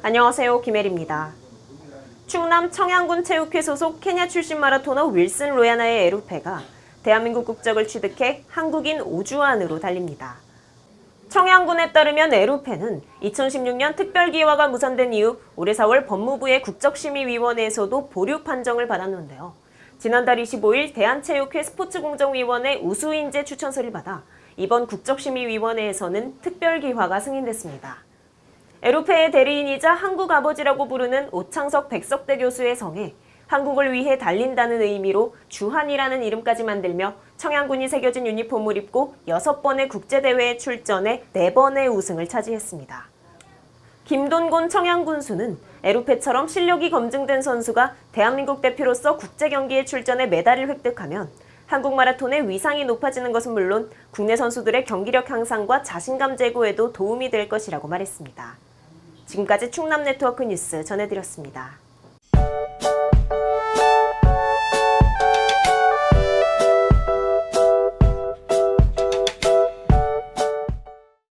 안녕하세요. 김혜리입니다. 충남 청양군 체육회 소속 케냐 출신 마라토너 윌슨 로야나의 에루페가 대한민국 국적을 취득해 한국인 오주환으로 달립니다. 청양군에 따르면 에루페는 2016년 특별기여가 무산된 이후 올해 4월 법무부의 국적심의위원회에서도 보류 판정을 받았는데요. 지난달 25일 대한체육회 스포츠공정위원회 우수인재 추천서를 받아 이번 국적심의위원회에서는 특별기화가 승인됐습니다. 에루페의 대리인이자 한국 아버지라고 부르는 오창석 백석대 교수의 성에 한국을 위해 달린다는 의미로 주한이라는 이름까지 만들며 청양군이 새겨진 유니폼을 입고 6번의 국제대회에 출전해 4번의 우승을 차지했습니다. 김돈곤 청양군수는 에루페처럼 실력이 검증된 선수가 대한민국 대표로서 국제 경기에 출전해 메달을 획득하면 한국 마라톤의 위상이 높아지는 것은 물론 국내 선수들의 경기력 향상과 자신감 제고에도 도움이 될 것이라고 말했습니다. 지금까지 충남 네트워크 뉴스 전해드렸습니다.